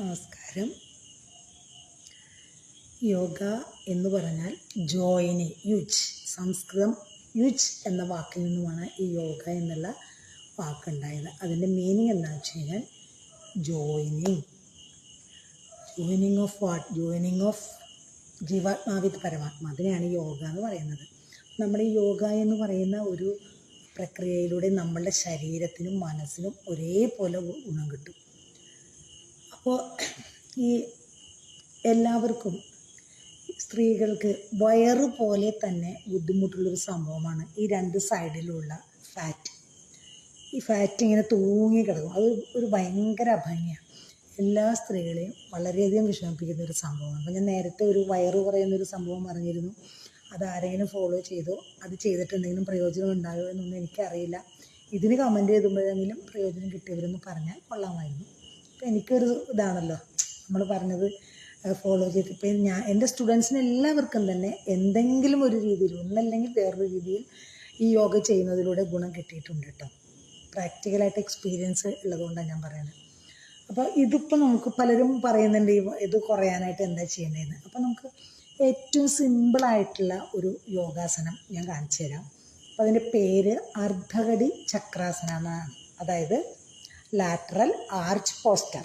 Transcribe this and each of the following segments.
നമസ്കാരം. യോഗ എന്ന് പറഞ്ഞാൽ ജോയിനി യുജ് സംസ്കൃതം യുജ് എന്ന വാക്കിൽ നിന്നുമാണ് ഈ യോഗ എന്നുള്ള വാക്കുണ്ടായത് അതിന്റെ മീനിങ് എന്താണെന്ന് വെച്ച് കഴിഞ്ഞാൽ joining. Joining of what? Joining of ജീവാത്മാവിത് പരമാത്മ. അതിനെയാണ് യോഗ എന്ന് പറയുന്നത്. നമ്മുടെ ഈ യോഗ എന്ന് പറയുന്ന ഒരു പ്രക്രിയയിലൂടെ നമ്മളുടെ ശരീരത്തിനും മനസ്സിനും ഒരേപോലെ ഗുണം കിട്ടും. അപ്പോൾ ഈ എല്ലാവർക്കും സ്ത്രീകൾക്ക് വയറ് പോലെ തന്നെ ബുദ്ധിമുട്ടുള്ളൊരു സംഭവമാണ് ഈ രണ്ട് സൈഡിലുള്ള ഫാറ്റ് ഈ ഫാറ്റ് ഇങ്ങനെ തൂങ്ങി കിടക്കും. അത് ഒരു ഭയങ്കര അഭംഗിയാണ്. എല്ലാ സ്ത്രീകളെയും വളരെയധികം വിഷമിപ്പിക്കുന്ന ഒരു സംഭവമാണ്. അപ്പോൾ ഞാൻ നേരത്തെ ഒരു വയറ് പറയുന്നൊരു സംഭവം പറഞ്ഞിരുന്നു. അത് ആരെങ്കിലും ഫോളോ ചെയ്തോ അത് ചെയ്തിട്ട് എന്തെങ്കിലും പ്രയോജനം ഉണ്ടാകുമോ എന്നൊന്നും എനിക്കറിയില്ല. ഇതിന് കമന്റ് ചെയ്തുമ്പോഴെങ്കിലും പ്രയോജനം കിട്ടിയവരെന്ന് പറഞ്ഞാൽ കൊള്ളാമായിരുന്നു. അപ്പം എനിക്കൊരു ഇതാണല്ലോ. നമ്മൾ പറഞ്ഞത് ഫോളോ ചെയ്ത്. ഇപ്പം ഞാൻ എന്റെ സ്റ്റുഡൻസിന് എല്ലാവർക്കും തന്നെ എന്തെങ്കിലും ഒരു രീതിയിൽ ഒന്നല്ലെങ്കിൽ വേറൊരു രീതിയിൽ ഈ യോഗ ചെയ്യുന്നതിലൂടെ ഗുണം കിട്ടിയിട്ടുണ്ട് കേട്ടോ പ്രാക്ടിക്കലായിട്ട് എക്സ്പീരിയൻസ് ഉള്ളതുകൊണ്ടാണ് ഞാൻ പറയുന്നത് അപ്പോൾ ഇതിപ്പോൾ നമുക്ക് പലരും പറയുന്നുണ്ട് ഇത് കുറയാനായിട്ട് എന്താ ചെയ്യേണ്ടതെന്ന് അപ്പോൾ നമുക്ക് ഏറ്റവും സിമ്പിളായിട്ടുള്ള ഒരു യോഗാസനം ഞാൻ കാണിച്ചു തരാം. അപ്പോൾ അതിന്റെ പേര് അർദ്ധകടി ചക്രാസന എന്നാണ് അതായത് ലാറ്ററൽ ആർച്ച് പോസ്റ്റർ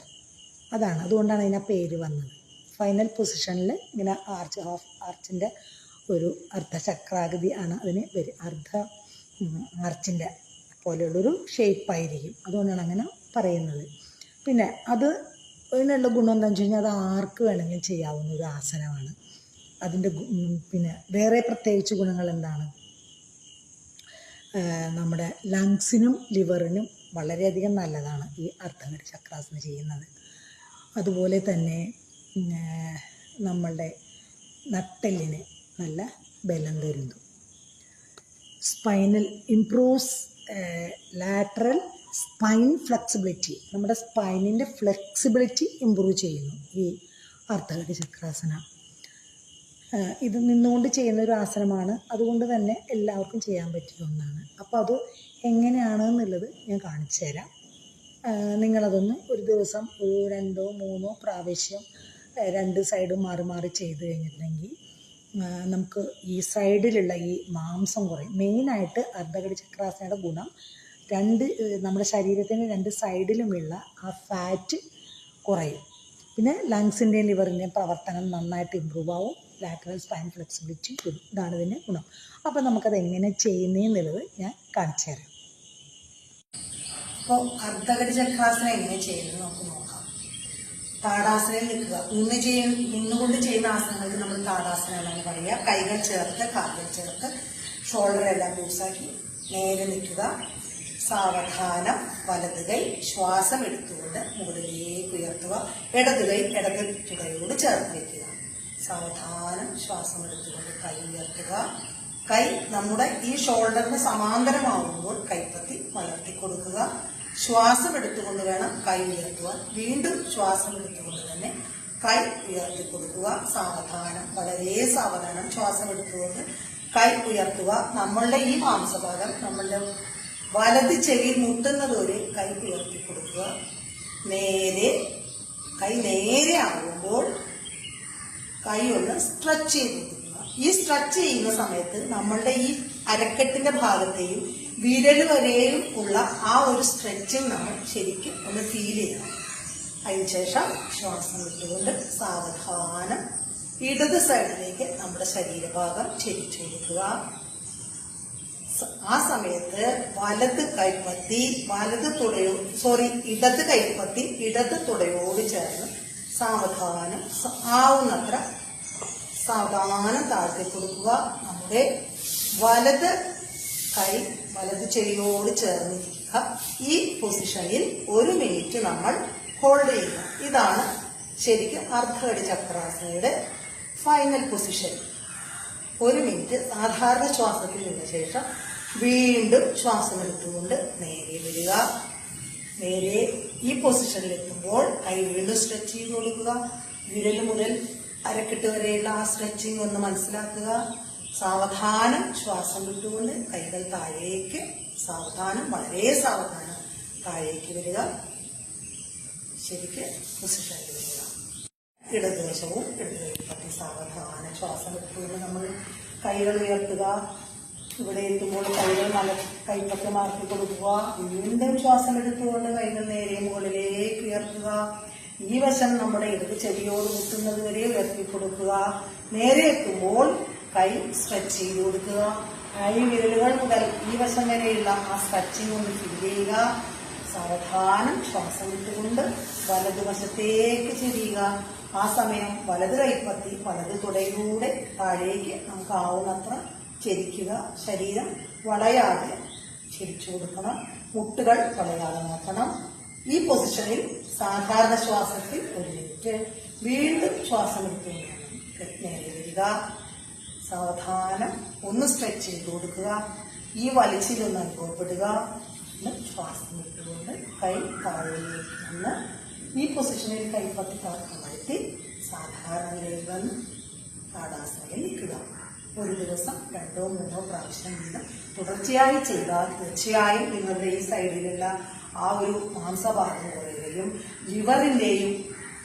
അതാണ്. അതുകൊണ്ടാണ് അതിന് പേര് വന്നത്. ഫൈനൽ പൊസിഷനിൽ ഇങ്ങനെ ആർച്ച് ഹാഫ് ആർച്ചിന്റെ ഒരു അർദ്ധചക്രാകൃതി ആണ് അതിന് വരും അർദ്ധ ആർച്ചിന്റെ പോലെയുള്ളൊരു ഷേപ്പായിരിക്കും അതുകൊണ്ടാണ് അങ്ങനെ പറയുന്നത്. പിന്നെ അത് അതിനുള്ള ഗുണം എന്താണെന്ന് വെച്ച് കഴിഞ്ഞാൽ അത് ആർക്ക് വേണമെങ്കിലും ചെയ്യാവുന്ന ഒരു ആസനമാണ്. അതിന്റെ പിന്നെ വേറെ പ്രത്യേകിച്ച് ഗുണങ്ങൾ എന്താണ്? നമ്മുടെ ലങ്സിനും ലിവറിനും വളരെയധികം നല്ലതാണ് ഈ അർദ്ധകടി ചക്രാസനം ചെയ്യുന്നത്. അതുപോലെ തന്നെ നമ്മളുടെ നട്ടെല്ലിന് നല്ല ബലം തരുന്നു. Spinal improves lateral spine flexibility. നമ്മുടെ സ്പൈനിന്റെ ഫ്ലെക്സിബിലിറ്റി ഇമ്പ്രൂവ് ചെയ്യുന്നു ഈ അർദ്ധകടി ചക്രാസന. ഇത് നിന്നുകൊണ്ട് ചെയ്യുന്ന ഒരു ആസനമാണ്. അതുകൊണ്ട് തന്നെ എല്ലാവർക്കും ചെയ്യാൻ പറ്റുന്ന ഒന്നാണ്. അപ്പോൾ അത് എങ്ങനെയാണ് എന്നുള്ളത് ഞാൻ കാണിച്ചു തരാം. നിങ്ങളതൊന്ന് ഒരു ദിവസം ഒരു രണ്ടോ മൂന്നോ പ്രാവശ്യം രണ്ട് സൈഡും മാറി മാറി ചെയ്ത് കഴിഞ്ഞിട്ടുണ്ടെങ്കിൽ നമുക്ക് ഈ സൈഡിലുള്ള ഈ മാംസം കുറയും. മെയിനായിട്ട് അർദ്ധകടി ചക്രാസനയുടെ ഗുണം രണ്ട് നമ്മുടെ ശരീരത്തിന്റെ രണ്ട് സൈഡിലുമുള്ള ആ ഫാറ്റ് കുറയും. പിന്നെ ലങ്സിന്റെയും ലിവറിന്റെയും പ്രവർത്തനം നന്നായിട്ട് ഇമ്പ്രൂവ് ആവും. ലാറ്ററൽ സ്പൈൻ ഫ്ലെക്സിബിലിറ്റി ഇതാണ് ഇതിന്റെ ഗുണം. അപ്പോൾ നമുക്കത് എങ്ങനെ ചെയ്യുന്നതെന്നുള്ളത് ഞാൻ കാണിച്ചു തരാം. അപ്പോൾ അർദ്ധകടി ചക്രാസനം എങ്ങനെ ചെയ്യുന്നത് നമുക്ക് നോക്കാം. താടാസനയിൽ നിൽക്കുക. നിന്ന് ചെയ്യ നിന്നുകൊണ്ട് ചെയ്യുന്ന ആസനങ്ങൾക്ക് നമ്മൾ താടാസനം എന്നാണ് പറയുക. കൈകൾ ചേർത്ത് കാലുകൾ ചേർത്ത് ഷോൾഡർ എല്ലാം ലൂസാക്കി നേരെ നിൽക്കുക. സാവധാനം വലത് കൈ ശ്വാസം എടുത്തുകൊണ്ട് മുകളിലേക്ക് ഉയർത്തുക ഇടത് കൈ ഇടത് കിടയോട് ചേർത്ത് വയ്ക്കുക. സാവധാനം ശ്വാസം എടുത്തുകൊണ്ട് കൈ ഉയർത്തുക. കൈ നമ്മുടെ ഈ ഷോൾഡറിന് സമാന്തരമാവുമ്പോൾ കൈപ്പത്തി വളർത്തി കൊടുക്കുക. ശ്വാസം എടുത്തുകൊണ്ട് വേണം കൈ ഉയർത്തുവാൻ. വീണ്ടും ശ്വാസം എടുത്തുകൊണ്ട് തന്നെ കൈ ഉയർത്തി കൊടുക്കുക. സാവധാനം വളരെ സാവധാനം ശ്വാസം എടുത്തുകൊണ്ട് കൈ ഉയർത്തുക. നമ്മളുടെ ഈ മാംസഭാഗം നമ്മളുടെ വലത് ചെവി മുട്ടുന്നതുവരെ കൈ ഉയർത്തി കൊടുക്കുക. നേരെ കൈ നേരെ ആകുമ്പോൾ കൈ ഒന്ന് സ്ട്രെച്ച് ചെയ്ത് കൊടുക്കുക. ഈ സ്ട്രെച്ച് ചെയ്യുന്ന സമയത്ത് നമ്മളുടെ ഈ അരക്കെട്ടിന്റെ ഭാഗത്തെയും വിരൽ വരെയും ഉള്ള ആ ഒരു സ്ട്രെച്ചിങ് നമ്മൾ ശരിക്കും ഒന്ന് ഫീൽ ചെയ്യണം. അതിനുശേഷം ശ്വാസം വിട്ടുകൊണ്ട് സാവധാനം ഇടത് സൈഡിലേക്ക് നമ്മുടെ ശരീരഭാഗം ചെരിച്ചു ആ സമയത്ത് വലത് കൈപ്പത്തി വലത് തുടയോ സോറി ഇടത് കൈപ്പത്തി ഇടത് തുടയോട് ചേർന്ന് സാവധാനം ആവുന്നത്ര സാവധാനം താഴ്ത്തി കൊടുക്കുക. നമ്മുടെ വലത് കൈ വലത് ചെവിയോട് ചേർന്നിരിക്കുക. ഈ പൊസിഷനിൽ ഒരു മിനിറ്റ് നമ്മൾ ഹോൾഡ് ചെയ്യുക. ഇതാണ് ശരിക്കും അർദ്ധകടി ചക്രാസനയുടെ ഫൈനൽ പൊസിഷൻ ഒരു മിനിറ്റ് സാധാരണ ശ്വാസത്തിൽ നിന്ന ശേഷം വീണ്ടും ശ്വാസം എടുത്തുകൊണ്ട് നേരെ വരിക. നേരെ ഈ പൊസിഷനിൽ എത്തുമ്പോൾ കൈ വീണ്ടും സ്ട്രെച്ച് ചെയ്ത് കൊടുക്കുക. വിരൽ മുതൽ അരക്കെട്ട് വരെയുള്ള ആ സ്ട്രെച്ചിങ് ഒന്ന് മനസ്സിലാക്കുക. സാവധാനം ശ്വാസം വിട്ടുകൊണ്ട് കൈകൾ താഴേക്ക് സാവധാനം വളരെ സാവധാനം താഴേക്ക് വരിക. ശരിക്ക് പൊസിഷനിൽ വരിക. ഇടതുവശവും ഇടത് സാവധാന ശ്വാസം നമ്മൾ കൈകൾ ഉയർത്തുക. ഇവിടെ എത്തുമ്പോൾ കൈകൾ മല കൈപ്പൊക്കെ മാർക്കി കൊടുക്കുക. വീണ്ടും ശ്വാസം എടുത്തുകൊണ്ട് കൈകൾ നേരെ മുകളിലേക്ക് ഉയർത്തുക. ഈ വശം നമ്മുടെ ഇടത് ചെവിയോട് മുട്ടുന്നത് വരെ ഉയർത്തി കൊടുക്കുക. നേരെ എത്തുമ്പോൾ കൈ സ്ട്രെച്ച് ചെയ്ത് കൊടുക്കുക. കൈ വിരലുകൾ മുതൽ ഈ വശം വരെയുള്ള ആ സ്ട്രെച്ചിങ് ഒന്ന് ഫീൽ ചെയ്യുക. സാവധാനം ശ്വാസം വിട്ടുകൊണ്ട് വലതുവശത്തേക്ക് ചെരിയുക. ആ സമയം വലത് കൈപ്പത്തി വലത് തുടയിലൂടെ താഴേക്ക് നമുക്ക് ആവുന്നത്ര ചരിക്കുക. ശരീരം വളയാതെ ചരിച്ചു കൊടുക്കണം. മുട്ടുകൾ വളയാതെ നോക്കണം. ഈ പൊസിഷനിൽ സാധാരണ ശ്വാസത്തിൽ ഒരു മിനിറ്റ്. വീണ്ടും ശ്വാസം എടുത്തുകൊണ്ട് നേരെ വരിക. സാവധാനം ഒന്ന് സ്ട്രെച്ച് ചെയ്ത് കൊടുക്കുക. ഈ വലിച്ചിലൊന്ന് അനുഭവപ്പെടുക. ഒന്ന് ശ്വാസം വിട്ടുകൊണ്ട് കൈ താഴേക്ക് വന്ന് ഈ പൊസിഷനിൽ കൈപ്പത്തി കമഴ്ത്തി സാധാരണ നിലയിൽ വന്ന് താടാസനയിൽ നിൽക്കുക ഒരു ദിവസം രണ്ടോ മൂന്നോ പ്രാവശ്യം വീതം തുടർച്ചയായി ചെയ്താൽ തീർച്ചയായും നിങ്ങളുടെ ഈ സൈഡിലുള്ള ആ ഒരു മാംസഭാഗം കുറയുകയും ലിവറിന്റെയും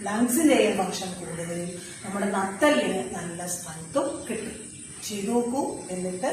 ലങ്സിന്റെയും ഫംഗ്ഷൻ കൂടുകയും നമ്മുടെ നത്തലിന് നല്ല സ്ട്രെങ്ത്തും കിട്ടും. ചെയ്തു നോക്കൂ. എന്നിട്ട്